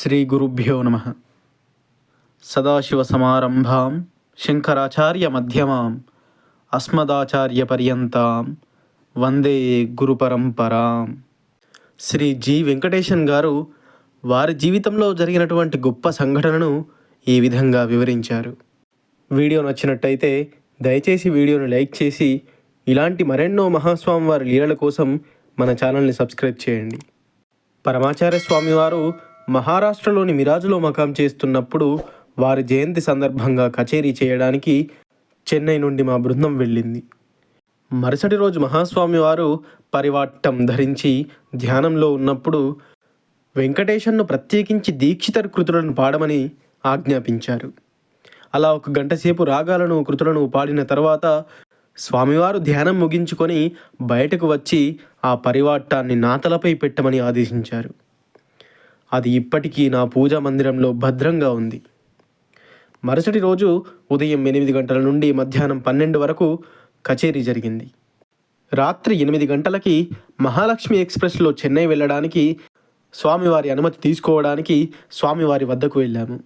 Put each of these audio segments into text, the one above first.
శ్రీ గురుభ్యో నమ. మధ్యమాం అస్మదాచార్య పర్యంతాం వందే గురుపరంపరాం. శ్రీ జి. వెంకటేశన్ గారు వారి జీవితంలో జరిగినటువంటి గొప్ప సంఘటనను ఈ విధంగా వివరించారు. వీడియో నచ్చినట్టయితే దయచేసి వీడియోను లైక్ చేసి ఇలాంటి మరెన్నో మహాస్వామి వారి లీలల కోసం మన ఛానల్ని సబ్స్క్రైబ్ చేయండి. పరమాచార్య స్వామివారు మహారాష్ట్రలోని మిరాజులో మకాం చేస్తున్నప్పుడు వారి జయంతి సందర్భంగా కచేరీ చేయడానికి చెన్నై నుండి మా బృందం వెళ్ళింది. మరుసటి రోజు మహాస్వామి వారు పరివాట్టం ధరించి ధ్యానంలో ఉన్నప్పుడు వెంకటేశన్ను ప్రత్యేకించి దీక్షితర్ కృతులను పాడమని ఆజ్ఞాపించారు. అలా ఒక గంట సేపు రాగాలను కృతులను పాడిన తర్వాత స్వామివారు ధ్యానం ముగించుకొని బయటకు వచ్చి ఆ పరివాట్టాన్ని నాతలపై పెట్టమని ఆదేశించారు. అది ఇప్పటికీ నా పూజా మందిరంలో భద్రంగా ఉంది. మరుసటి రోజు ఉదయం ఎనిమిది గంటల నుండి మధ్యాహ్నం పన్నెండు వరకు కచేరీ జరిగింది. రాత్రి ఎనిమిది గంటలకి మహాలక్ష్మి ఎక్స్ప్రెస్లో చెన్నై వెళ్ళడానికి స్వామివారి అనుమతి తీసుకోవడానికి స్వామివారి వద్దకు వెళ్ళాము.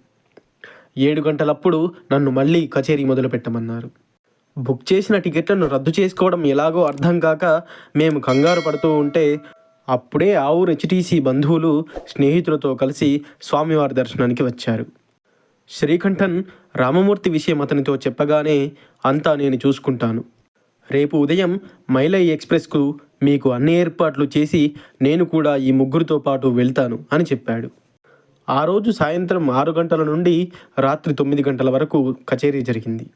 ఏడు గంటలప్పుడు నన్ను మళ్ళీ కచేరీ మొదలుపెట్టమన్నారు బుక్ చేసిన టికెట్లను రద్దు చేసుకోవడం ఎలాగో అర్థం కాక మేము కంగారు పడుతూ ఉంటే అప్పుడే ఆవూరు హెచ్టీసీ బంధువులు స్నేహితులతో కలిసి స్వామివారి దర్శనానికి వచ్చారు. శ్రీకంఠన్ రామమూర్తి విషయం అతనితో చెప్పగానే అంతా నేను చూసుకుంటాను. రేపు ఉదయం మైలై ఎక్స్ప్రెస్కు మీకు అన్ని ఏర్పాట్లు చేసి నేను కూడా ఈ ముగ్గురితో పాటు వెళ్తాను అని చెప్పాడు. ఆ రోజు సాయంత్రం ఆరు గంటల నుండి రాత్రి తొమ్మిది గంటల వరకు కచేరీ జరిగింది.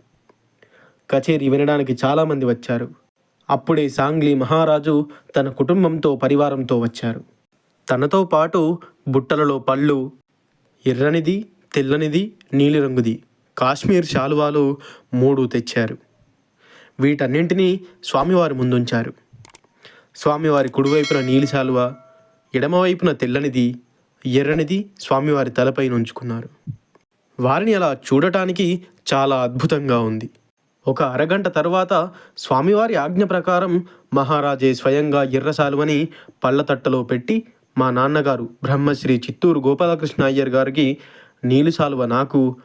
కచేరీ వినడానికి చాలామంది వచ్చారు. అప్పుడే సాంగ్లీ మహారాజు తన కుటుంబంతో పరివారంతో వచ్చారు. తనతో పాటు బుట్టలలో పళ్ళు ఎర్రనిది తెల్లనిది నీలిరంగుది కాశ్మీర్ శాలువాలు మూడు తెచ్చారు. వీటన్నింటినీ స్వామివారి ముందుంచారు. స్వామివారి కుడివైపున నీలి శాలువ ఎడమవైపున తెల్లనిది ఎర్రనిది స్వామివారి తలపై ఉంచుకున్నారు వారిని అలా చూడటానికి చాలా అద్భుతంగా ఉంది. ఒక అరగంట తరువాత స్వామివారి ఆజ్ఞ ప్రకారం మహారాజే స్వయంగా ఎర్రసాలువని పళ్ళతట్టలో పెట్టి మా నాన్నగారు బ్రహ్మశ్రీ చిత్తూరు గోపాలకృష్ణ అయ్యర్ గారికి నీలు శాలువ నాకు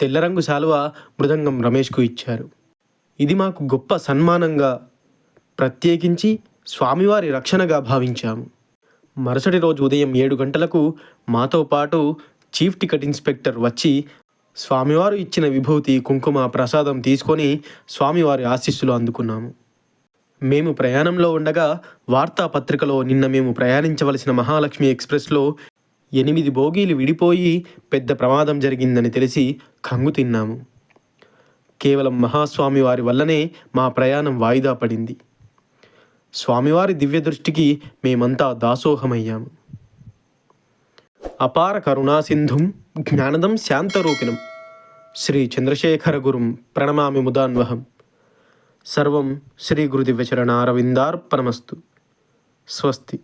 తెల్లరంగు శాలువ మృదంగం రమేష్కు ఇచ్చారు. ఇది మాకు గొప్ప సన్మానంగా ప్రత్యేకించి స్వామివారి రక్షణగా భావించాము. మరుసటి రోజు ఉదయం ఏడు గంటలకు మాతో పాటు చీఫ్ టికెట్ ఇన్స్పెక్టర్ వచ్చి స్వామివారు ఇచ్చిన విభూతి కుంకుమ ప్రసాదం తీసుకొని స్వామివారి ఆశీస్సులు అందుకున్నాము. మేము ప్రయాణంలో ఉండగా వార్తాపత్రికలో నిన్న మేము ప్రయాణించవలసిన మహాలక్ష్మి ఎక్స్ప్రెస్లో ఎనిమిది బోగీలు విడిపోయి పెద్ద ప్రమాదం జరిగిందని తెలిసి కంగు తిన్నాము. కేవలం మహాస్వామి వారి వల్లనే మా ప్రయాణం వాయిదా పడింది. స్వామివారి దివ్య దృష్టికి మేమంతా దాసోహమయ్యాము. అపార కరుణాసింధుం జ్ఞానదం శాంతరూపిణం. శ్రీ చంద్రశేఖర గురుం ప్రణమామి ముదాన్వహం. సర్వం శ్రీ గురుదివ్యచరణ అరవిందార్పణమస్తు స్వస్తి.